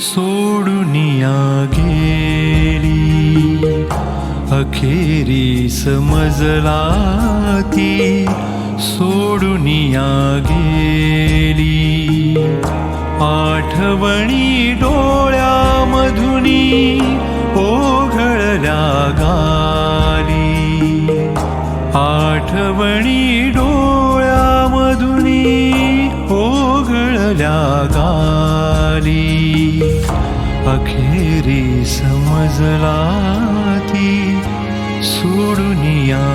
सोडून गेली. अखेरी समजला ती सोडून गेली. आठवणी डोळ्यामधुनी ओघळल्या गाली. आठवणी गाली अखेरी समजला ती सोडून या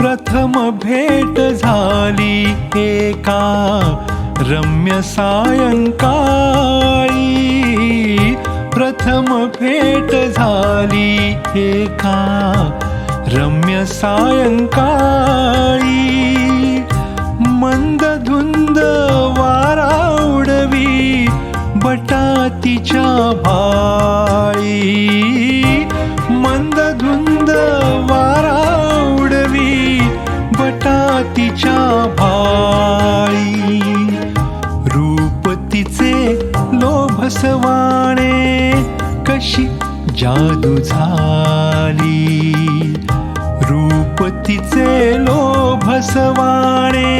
प्रथम भेट झाली एका रम्य सायंकाळी. प्रथम भेट झाली एका रम्य सायंकाळी. मंद धुंद वारा उडवी बटातीच्या भा बटातीच्या रूप तिचे लोभसवाणे कशी जादू झाली. रूप तिचे लोभसवाणे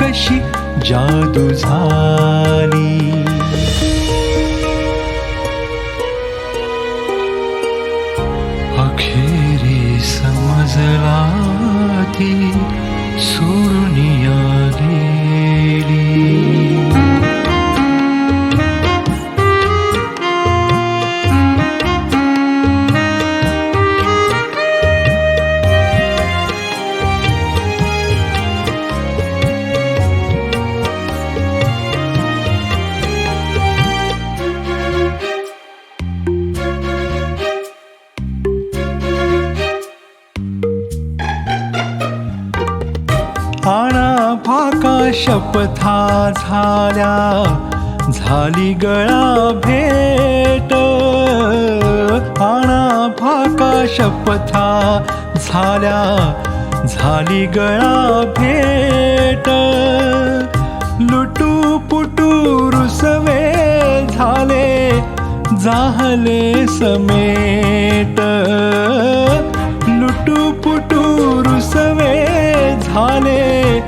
कशी जादू झाली. अखेरी समजला ती शपथा झाल्या झाली गळा भेट. आणा भाका शपथा झाल्या झाली गळा भेट. लुटू पुटू रुसवे झाले जाहले समेट. लुटू पुटू रुसवे झाले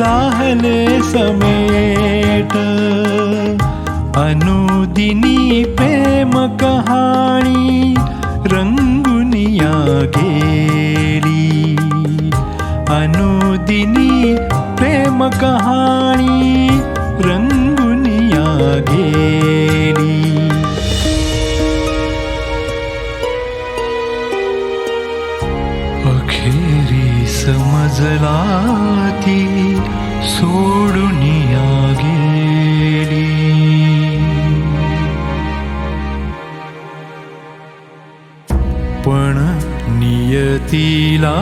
जाहले समेट। अनुदिनी प्रेम कहाणी रंगुनिया गेली। अनुदिनी प्रेम कहाणी रंगुनिया गेली समजला ती सोडून गेली. पण नियतीला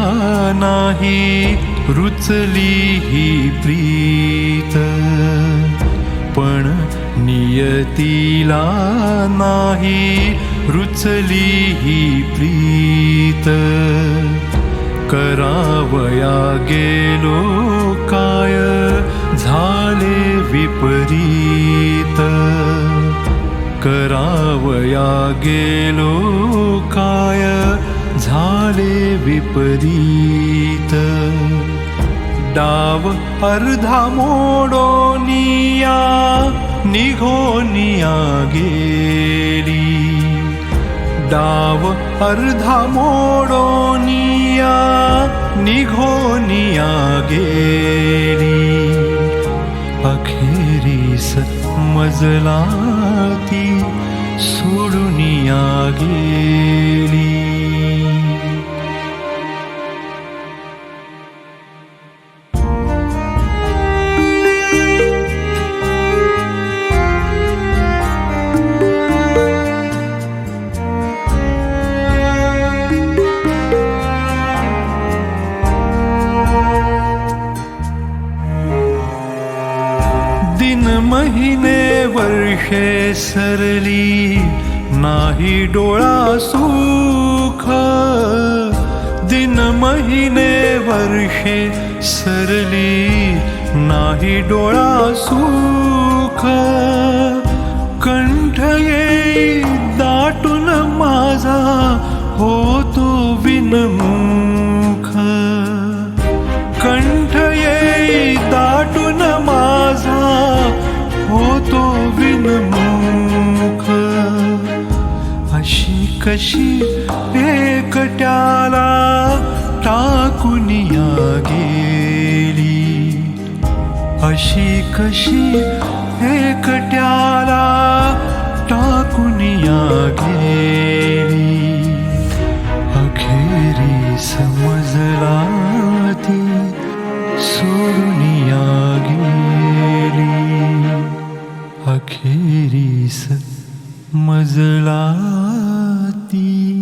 नाही रुचली ही प्रीत. पण नियतीला नाही रुचली ही प्रीत. करावया गेलो काय? झाले विपरीत. करावया गेलो काय? झाले विपरीत. डाव अर्धा मोडोनिया निघोनिया गेली. डाव अर्धा मोडोनिया निघोनिया गेली अखेरीस मजला ती सोडून या गेली वर्षे सरली नाही डोळा सुख. दिन महिने वर्षे सरली नाही डोळा सुख. कंठ येई दाटून माझा होतो विनमू कशी एकट्याला टाकुनिया गेली? अशी कशी एकट्याला टाकूनिया गेली? अखेरी समजला ती सोडूनिया गेली. अखेरीस मजला The.